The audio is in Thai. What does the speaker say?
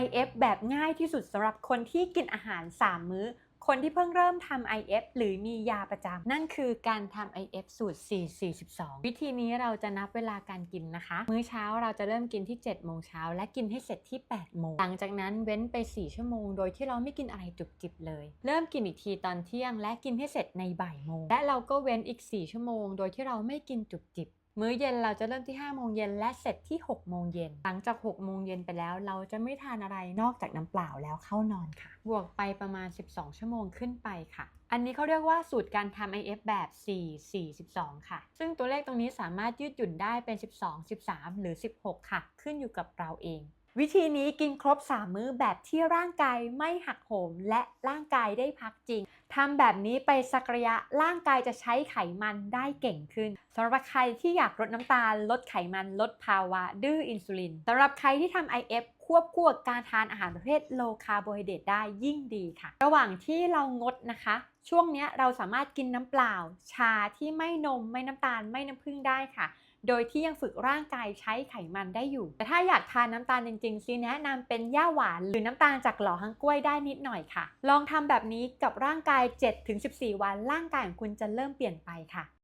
IF แบบง่ายที่สุดสำหรับคนที่กินอาหาร 3 มื้อ คนที่เพิ่งเริ่มทำ IF หรือมียาประจำนั่นคือการทำ IF สูตร 442 วิธีนี้เราจะนับเวลาการกินนะคะ มื้อเช้าเราจะเริ่มกินที่ 7 โมงเช้า และกินให้เสร็จที่ 8 โมง หลังจากนั้นเว้นไป 4 ชั่วโมง โดยที่เราไม่กินอะไรจุบจิบเลย เริ่มกินอีกทีตอนเที่ยง และกินให้เสร็จในบ่ายโมง และเราก็เว้นอีก 4 ชั่วโมง โดยที่เราไม่กินจุบจิบ มื้อเย็นเราจะเริ่มที่5โมงเย็นและเสร็จที่6โมงเย็นหลังจาก6โมงเย็นไปแล้ว เราจะไม่ทานอะไรนอกจากน้ำเปล่าแล้วเข้านอนค่ะ บวกไปประมาณ 12 ชั่วโมงขึ้นไปค่ะ อันนี้เขาเรียกว่าสูตรการทำ IF แบบ 4 4 12 ค่ะ ซึ่งตัวเลขตรงนี้สามารถยืดหยุ่นได้เป็น 12 13 หรือ 16 ค่ะ ขึ้นอยู่กับเราเอง วิธีนี้กินครบ 3 มื้อแบบที่ร่างกายไม่หักโหมและร่างกายได้พักจริงทำแบบนี้ไปสักระยะร่างกายจะใช้ไขมันได้เก่งขึ้นสำหรับใครที่อยากลดน้ำตาล ลดไขมันลดภาวะ ดื้ออินซูลินสำหรับใครที่ทำ IF ควบคู่กับการทานอาหารประเภท low carbohydrate ได้ยิ่งดีค่ะ ระหว่างที่เรางดนะคะ ช่วงนี้เราสามารถกินน้ำเปล่า ชาที่ไม่นมไม่น้ำตาลไม่น้ำผึ้งได้ค่ะ โดยที่ยังฝึกร่างกายใช้ไขมันได้อยู่ แต่ถ้าอยากทานน้ำตาลจริงๆซีแนะนำเป็นย่าหวานหรือน้ำตาลจากหล่อฮังกล้วยได้นิดหน่อยค่ะ ลองทำแบบนี้กับร่างกาย 7-14 วันร่างกายของคุณจะเริ่มเปลี่ยนไปค่ะ